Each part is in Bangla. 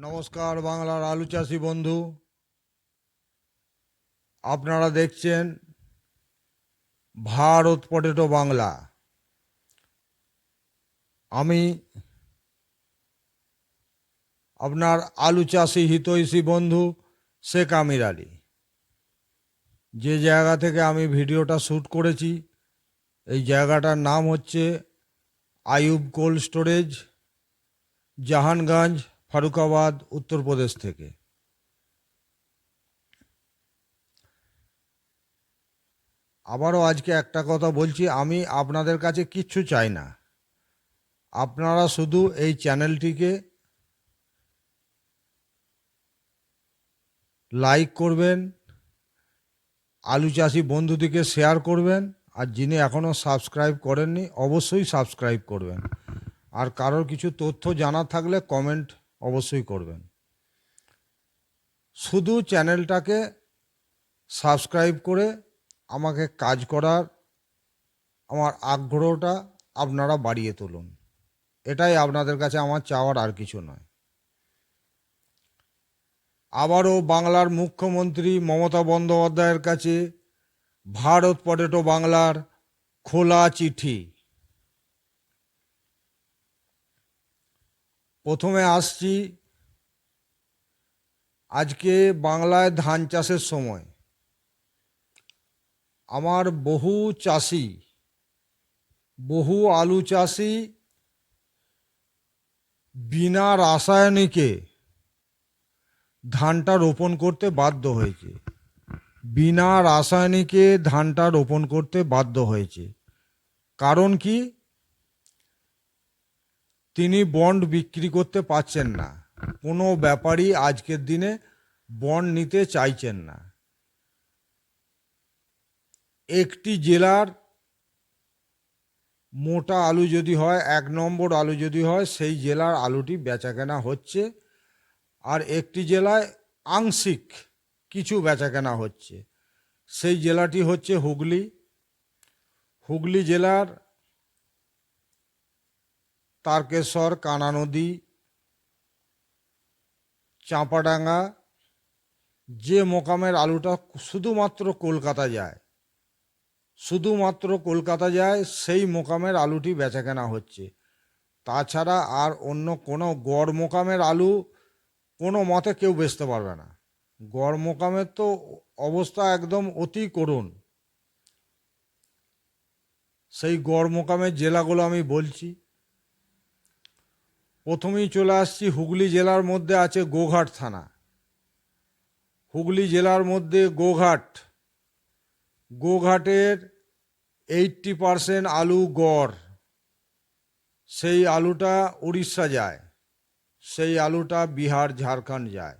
নমস্কার, বাংলার আলু চাষি বন্ধু। আপনারা দেখছেন ভারত পটেটো বাংলা। আমি আপনার আলু চাষি হিতৈষী বন্ধু শেখ আমির আলী। যে জায়গা থেকে আমি ভিডিওটা শ্যুট করেছি, এই জায়গাটার নাম হচ্ছে আয়ুব কোল্ড স্টোরেজ, জাহানগঞ্জ ফারুকাবাদ উত্তরপ্রদেশ থেকে। আবারও আজকে একটা কথা বলছি, আমি আপনাদের কাছে কিচ্ছু চাই না। আপনারা শুধু এই চ্যানেলটিকে লাইক করবেন, আলু চাষি বন্ধুদিকে শেয়ার করবেন, আর যিনি এখনও সাবস্ক্রাইব করেননি, অবশ্যই সাবস্ক্রাইব করবেন। আর কারোর কিছু তথ্য জানা থাকলে কমেন্ট অবশ্যই করবেন। শুধু চ্যানেলটাকে সাবস্ক্রাইব করে আমাকে কাজ করার আমার আগ্রহটা আপনারা বাড়িয়ে তুলুন। এটাই আপনাদের কাছে আমার চাওয়ার আর কিছু নয়। আবারও বাংলার মুখ্যমন্ত্রী মমতা বন্দ্যোপাধ্যায়ের কাছে ভারত পটেটো বাংলার খোলা চিঠি। প্রথমে আসছি আজকে বাংলায় ধান চাষের সময়। আমার বহু চাষি, বহু আলু চাষি বিনা রাসায়নিকে ধানটা রোপণ করতে বাধ্য হয়েছে। বিনা রাসায়নিকে ধানটা রোপণ করতে বাধ্য হয়েছে। কারণ কি? তিনি বন্ড বিক্রি করতে পারছেন না। কোনো ব্যাপারই আজকের দিনে বন্ড নিতে চাইছেন না। একটি জেলার মোটা আলু যদি হয়, এক নম্বর আলু যদি হয়, সেই জেলার আলুটি বেচাকেনা হচ্ছে। আর একটি জেলায় আংশিক কিছু বেচাকেনা হচ্ছে। সেই জেলাটি হচ্ছে হুগলি। হুগলি জেলার তারকেশ্বর, কানা নদী, চাঁপাডাঙ্গা, যে মোকামের আলুটা শুধুমাত্র কলকাতা যায়, শুধুমাত্র কলকাতা যায়, সেই মোকামের আলুটি বেচাকেনা হচ্ছে। তাছাড়া আর অন্য কোনো গড় মোকামের আলু কোনো মতে কেউ বেচতে পারবে না। গড় মোকামের তো অবস্থা একদম অতি করুণ। সেই গড় মোকামের জেলাগুলো আমি বলছি প্রথমেই চলে আসছি হুগলি জেলার মধ্যে আছে গোঘাট থানা। হুগলি জেলার মধ্যে গোঘাট। গোঘাটের এইটটি পারসেন্ট আলু গড়। সেই আলুটা উড়িষ্যা যায়। সেই আলুটা বিহার, ঝাড়খণ্ড যায়।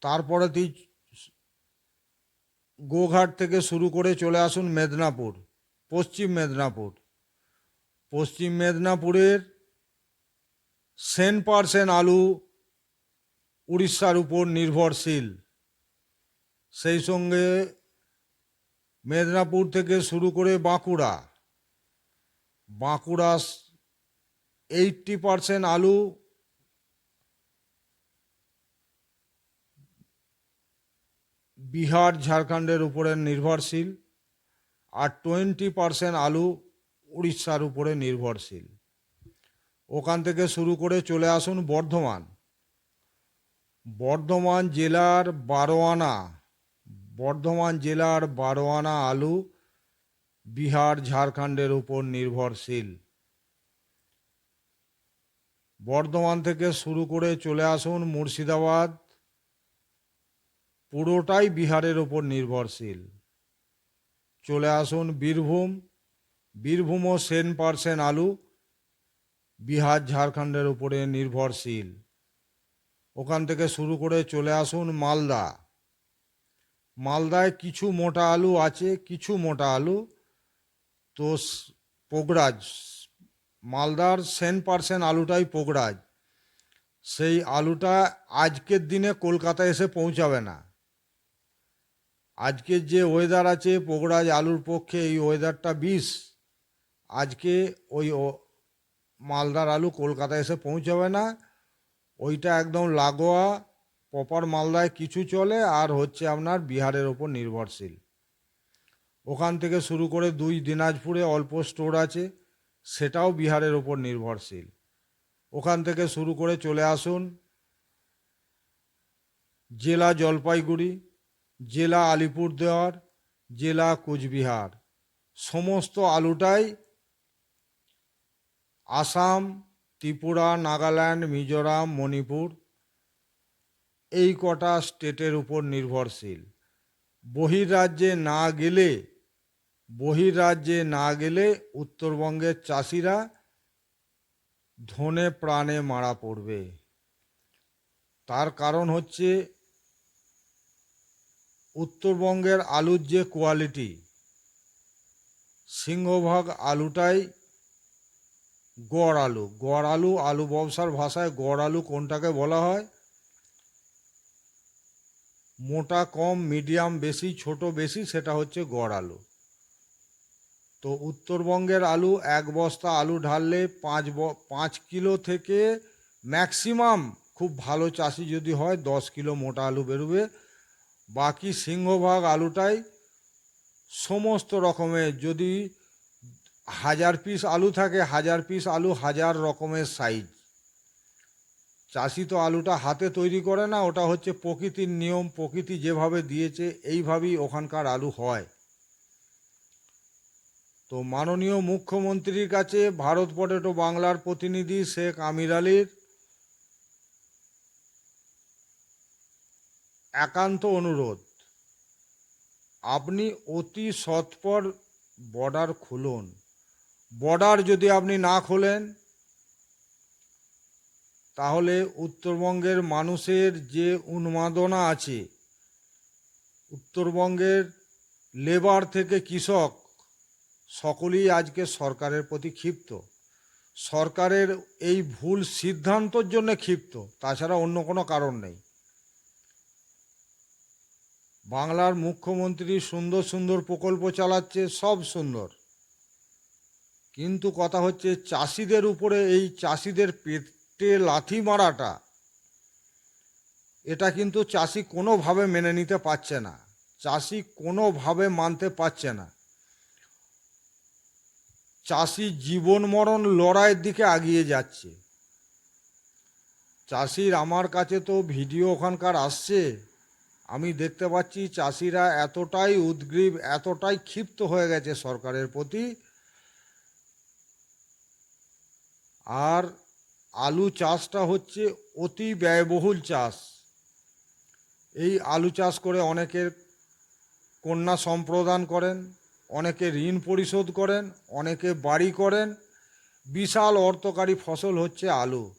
তারপরে তুই গোঘাট থেকে শুরু করে চলে আসুন মেদিনীপুর, পশ্চিম মেদিনীপুর। পশ্চিম মেদিনীপুরের সেন পার্সেন্ট আলু উড়িষ্যার উপর নির্ভরশীল। সেই সঙ্গে মেদিনীপুর থেকে শুরু করে বাঁকুড়া। বাঁকুড়া এইটটি পারসেন্ট আলু বিহার, ঝাড়খণ্ডের উপরে নির্ভরশীল। আর টোয়েন্টি পারসেন্ট আলু উড়িষ্যার উপরে নির্ভরশীল। ওখান থেকে শুরু করে চলে আসুন বর্ধমান। বর্ধমান জেলার বারোয়ানা, বর্ধমান জেলার বারোয়ানা আলু বিহার ঝাড়খণ্ডের উপর নির্ভরশীল। বর্ধমান থেকে শুরু করে চলে আসুন মুর্শিদাবাদ, পুরোটাই বিহারের উপর নির্ভরশীল। চলে আসুন বীরভূম বীরভূমও সেন পার্সেন্ট আলু, বিহার, ঝাড়খণ্ডের উপরে নির্ভরশীল। ওখান থেকে শুরু করে চলে আসুন মালদা। মালদায় কিছু মোটা আলু আছে, কিছু মোটা আলু। তো পোগরাজ, মালদার সেন পার্সেন্ট আলুটাই পোগরাজ। সেই আলুটা আজকের দিনে কলকাতা এসে পৌঁছাবে না। আজকের যে ওয়েদার আছে, পোগরাজ আলুর পক্ষে এই ওয়েদারটা বিষ। আজকে ওই মালদার আলু কলকাতায় এসে পৌঁছাবে না, ওইটা একদম লাগোয়া, প্রপার মালদায় কিছু চলে আর হচ্ছে আপনার বিহারের ওপর নির্ভরশীল। ওখান থেকে শুরু করে দুই দিনাজপুরে অল্প স্টোর আছে, সেটাও বিহারের ওপর নির্ভরশীল। ওখান থেকে শুরু করে চলে আসুন, জেলা জলপাইগুড়ি, জেলা আলিপুরদুয়ার, জেলা কোচবিহার। সমস্ত আলুটাই আসাম, ত্রিপুরা, নাগাল্যান্ড, মিজোরাম, মণিপুর, এই কটা স্টেটের উপর নির্ভরশীল। বহির্রাজ্যে না গেলে, বহির্রাজ্যে না গেলে উত্তরবঙ্গের চাষিরা ধনে প্রাণে মারা পড়বে। তার কারণ হচ্ছে, উত্তরবঙ্গের আলুর যে কোয়ালিটি, সিংহভাগ আলুটাই গড় আলু। গড় আলু আলু ব্যবসার ভাষায় গড় আলু কোনটাকে বলা হয়? মোটা, কম, মিডিয়াম, বেশি, ছোট, বেশি, সেটা হচ্ছে গড় আলু। তো উত্তরবঙ্গের আলু এক বস্তা আলু ঢাললে পাঁচ পাঁচ কিলো থেকে ম্যাক্সিমাম খুব ভালো চাষি যদি হয়, দশ কিলো মোটা আলু বেরোবে। বাকি সিংহভাগ আলুটাই সমস্ত রকমের যদি হাজার পিস আলু থাকে, হাজার পিস আলু হাজার রকমের সাইজ চাষি তো আলুটা হাতে তৈরি করে না, ওটা হচ্ছে প্রকৃতির নিয়ম, প্রকৃতি যেভাবে দিয়েছে, এইভাবেই ওখানকার আলু হয়। তো মাননীয় মুখ্যমন্ত্রীর কাছে ভারত পটেটো বাংলার প্রতিনিধি শেখ আমির আলীর একান্ত অনুরোধ, আপনি অতি সৎপর বর্ডার খুলুন। বর্ডার যদি আপনি না খোলেন, তাহলে উত্তরবঙ্গের মানুষের যে উন্মাদনা আছে, উত্তরবঙ্গের লেবার থেকে কৃষক, সকলেই আজকে সরকারের প্রতি ক্ষিপ্ত। সরকারের এই ভুল সিদ্ধান্তর জন্য ক্ষিপ্ত, তাছাড়া অন্য কোনো কারণ নেই। বাংলার মুখ্যমন্ত্রী সুন্দর সুন্দর প্রকল্প চালাচ্ছে, সব সুন্দর। কিন্তু কথা হচ্ছে চাষিদের উপরে এই চাষিদের পেটে লাথি মারাটা। এটা কিন্তু চাষি কোনোভাবে মেনে নিতে পারছে না। চাষি কোনোভাবে মানতে পারছে না। চাষি জীবন মরণ লড়াইয়ের দিকে আগিয়ে যাচ্ছে। চাষির আমার কাছে তো ভিডিও ওখানকার আসছে। আমি দেখতে পাচ্ছি চাষিরা এতটাই উদ্গ্রীব, এতটাই ক্ষিপ্ত হয়ে গেছে সরকারের প্রতি। আর আলু চাষটা হচ্ছে অতি ব্যয়বহুল চাষ। এই আলু চাষ করে অনেকের কন্যা সম্প্রদান করেন, অনেকে ঋণ পরিশোধ করেন, অনেকে বাড়ি করেন। বিশাল অর্থকারী ফসল হচ্ছে আলু।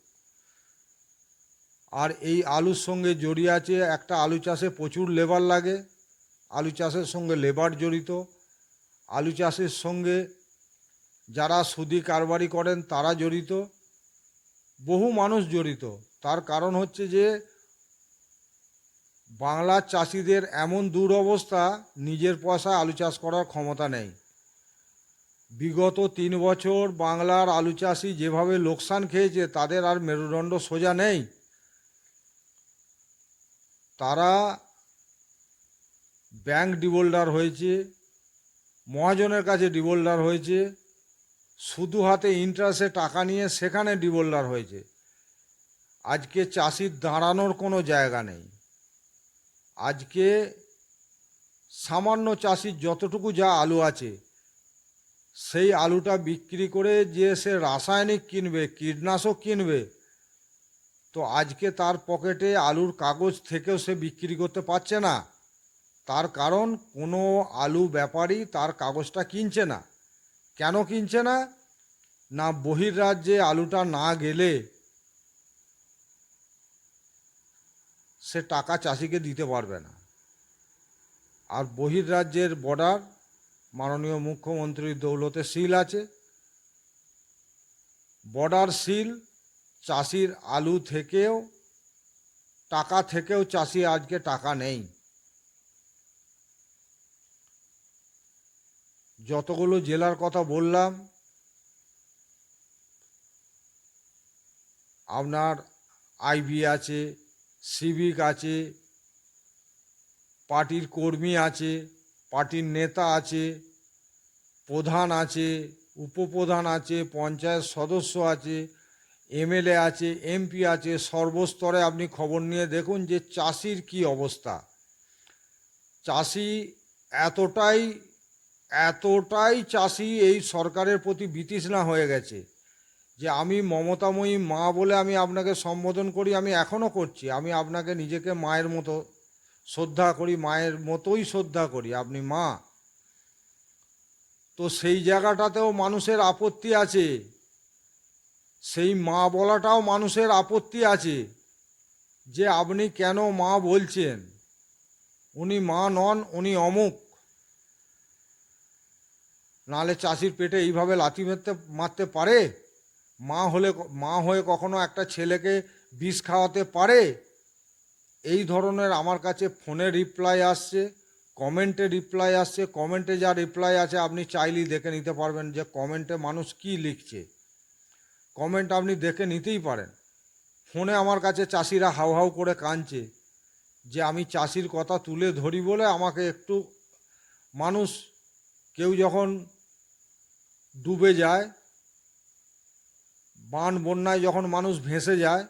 আর এই আলুর সঙ্গে জড়িয়ে আছে একটা আলু চাষে প্রচুর লেবার লাগে। আলু চাষের সঙ্গে লেবার জড়িত। আলু চাষের সঙ্গে যারা সুদি কারবারি করেন, তারা জড়িত। বহু মানুষ জড়িত। তার কারণ হচ্ছে যে, বাংলার চাষিদের এমন দুরবস্থা, নিজের পয়সায় আলু চাষ করার ক্ষমতা নেই। বিগত তিন বছর বাংলার আলু চাষি যেভাবে লোকসান খেয়েছে, তাদের আর মেরুদণ্ড সোজা নেই। তারা ব্যাংক ডিবোল্ডার হয়েছে, মহাজনের কাছে ডিবোল্ডার হয়েছে শুধু হাতে ইন্টারেস্টে টাকা নিয়ে সেখানে ডিভোল্ডার হয়েছে। আজকে চাষির দাঁড়ানোর কোনো জায়গা নেই। আজকে সামান্য চাষির যতটুকু যা আলু আছে, সেই আলুটা বিক্রি করে যে সে রাসায়নিক কিনবে, কীটনাশক কিনবে, তো আজকে তার পকেটে আলুর কাগজ থেকেও সে বিক্রি করতে পারছে না। তার কারণ কোনো আলু ব্যাপারী তার কাগজটা কিনছে না। কেন কিনছে না? না বহির্রাজ্যে আলুটা না গেলে সে টাকা চাষিকে দিতে পারবে না। আর বহির্রাজ্যের বর্ডার, মাননীয় মুখ্যমন্ত্রীর দৌলতে সিল আছে। বর্ডার সিল চাষির আলু থেকেও, টাকা থেকেও চাষি আজকে টাকা নেই। যতগুলো জেলার কথা বললাম, আপনার আইবি আছে সিভিক আছে, পার্টির কর্মী আছে, পার্টির নেতা আছে, প্রধান আছে, উপপ্রধান আছে, পঞ্চায়েত সদস্য আছে, এমএলএ আছে, এমপি আছে, সর্বস্তরে আপনি খবর নিয়ে দেখুন যে চাষির কি অবস্থা। চাষি এতটাই এতটাই চাষি এই সরকারের প্রতি বিতৃষ্ণা হয়ে গেছে যে আমি মমতাময়ী মা বলে আমি আপনাকে সম্বোধন করি, আমি এখনও করছি। আমি আপনাকে নিজেকে মায়ের মতো শ্রদ্ধা করি, মায়ের মতোই শ্রদ্ধা করি। আপনি মা। তো সেই জায়গাটাতেও মানুষের আপত্তি আছে। সেই মা বলাটাও মানুষের আপত্তি আছে যে আপনি কেন মা বলছেন? উনি মা নন, উনি অমুক। নালে চাষির পেটে এইভাবে লাথি মারতে মারতে পারে? মা হলে মা হয়ে কখনো একটা ছেলেকে বিষ খাওয়াতে পারে? এই ধরনের আমার কাছে ফোনে রিপ্লাই আসছে, কমেন্টে রিপ্লাই আসছে, কমেন্টে যা রিপ্লাই আছে আপনি চাইলেই দেখে নিতে পারবেন যে কমেন্টে মানুষ কি লিখছে। কমেন্ট আপনি দেখে নিতেই পারেন। ফোনে আমার কাছে চাষিরা হাউ হাউ করে কাঁদছে যে আমি চাষির কথা তুলে ধরি বলে আমাকে একটু মানুষ কেউ যখন ডুবে যায়। বান বন্যায় যখন মানুষ ভেসে যায়,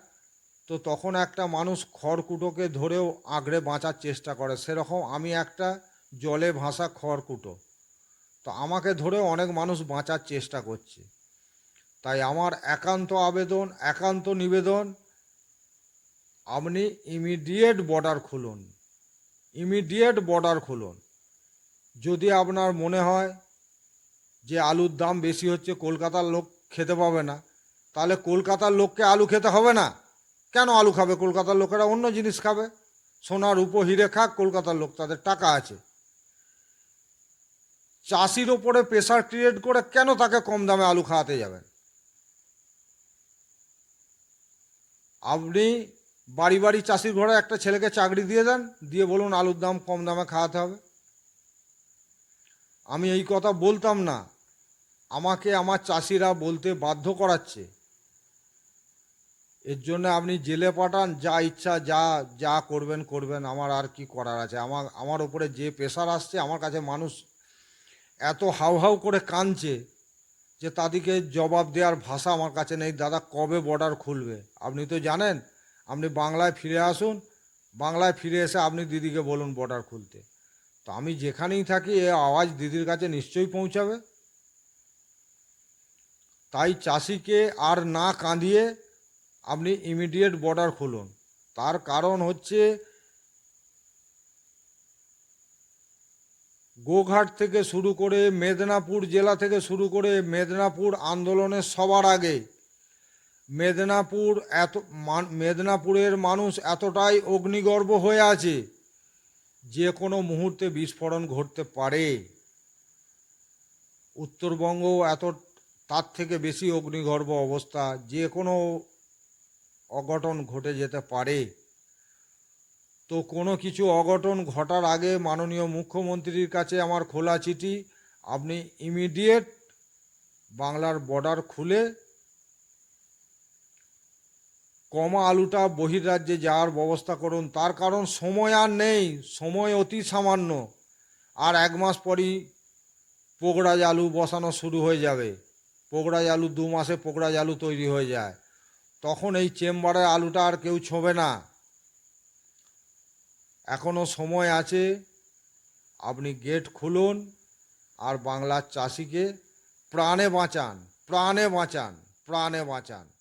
তো তখন একটা মানুষ খড়কুটোকে ধরেও আঁকড়ে বাঁচার চেষ্টা করে। সেরকম আমি একটা জলে ভাসা খড়কুটো। তো আমাকে ধরে অনেক মানুষ বাঁচার চেষ্টা করছে। তাই আমার একান্ত আবেদন, একান্ত নিবেদন, আপনি ইমিডিয়েট বর্ডার খুলুন। ইমিডিয়েট বর্ডার খুলুন। যদি আপনার মনে হয় যে আলুর দাম বেশি হচ্ছে, কলকাতার লোক খেতে পাবে না। তাহলে কলকাতার লোককে আলু খেতে হবে না? কেন আলু খাবে? কলকাতার লোকেরা অন্য জিনিস খাবে। সোনার উপ হিরে খাক, কলকাতার লোক, তাদের টাকা আছে। চাষির ওপরে প্রেশার ক্রিয়েট করে কেন তাকে কম দামে আলু খাওয়াতে যাবেন? আপনি বাড়ি বাড়ি চাষির ঘরে একটা ছেলেকে চাকরি দিয়ে দেন, দিয়ে বলুন আলুর দাম কম দামে খাওয়াতে হবে। আমি এই কথা বলতাম না। আমাকে আমার চাষিরা বলতে বাধ্য করাচ্ছে। এর জন্য আপনি জেলে পাঠান, যা ইচ্ছা, যা যা করবেন করবেন, আমার আর কি করার আছে? আমার আমার উপরে যে প্রেশার আসছে, আমার কাছে মানুষ এত হাউ হাউ করে কাঁদছে যে তাদেরকে জবাব দেওয়ার ভাষা আমার কাছে নেই। দাদা, কবে বর্ডার খুলবে? আপনি তো জানেন, আপনি বাংলায় ফিরে আসুন, বাংলায় ফিরে এসে আপনি দিদিকে বলুন বর্ডার খুলতে। তো আমি যেখানেই থাকি, এ আওয়াজ দিদির কাছে নিশ্চয়ই পৌঁছাবে। তাই চাষিকে আর না কাঁদিয়ে আপনি ইমিডিয়েট বর্ডার খুলুন। তার কারণ হচ্ছে গোঘাট থেকে শুরু করে মেদিনীপুর জেলা থেকে শুরু করে মেদিনীপুর আন্দোলনের সবার আগে মেদিনীপুর এত মেদিনীপুরের মানুষ এতটাই অগ্নিগর্ভ হয়ে আছে যে কোনো মুহূর্তে বিস্ফোরণ ঘটতে পারে। উত্তরবঙ্গ এত তার থেকে বেশি অগ্নিগর্ভ অবস্থা যে কোনো অঘটন ঘটে যেতে পারে। তো কোনো কিছু অঘটন ঘটার আগে মাননীয় মুখ্যমন্ত্রীর কাছে আমার খোলা চিঠি, আপনি ইমিডিয়েট বাংলার বর্ডার খুলে কমা আলুটা বহির্রাজ্যে যাওয়ার ব্যবস্থা করুন। তার কারণ সময় আর নেই, সময় অতি সামান্য। আর এক মাস পরই পোগড়াজ আলু বসানো শুরু হয়ে যাবে। পোগড়াজ আলু দু মাসে পোকড়া আলু তৈরি হয়ে যায়। তখন এই চেম্বারে আলুটা আর কেউ ছোঁবে না। এখনও সময় আছে, আপনি গেট খুলুন আর বাংলার চাষিকে প্রাণে বাঁচান প্রাণে বাঁচান প্রাণে বাঁচান।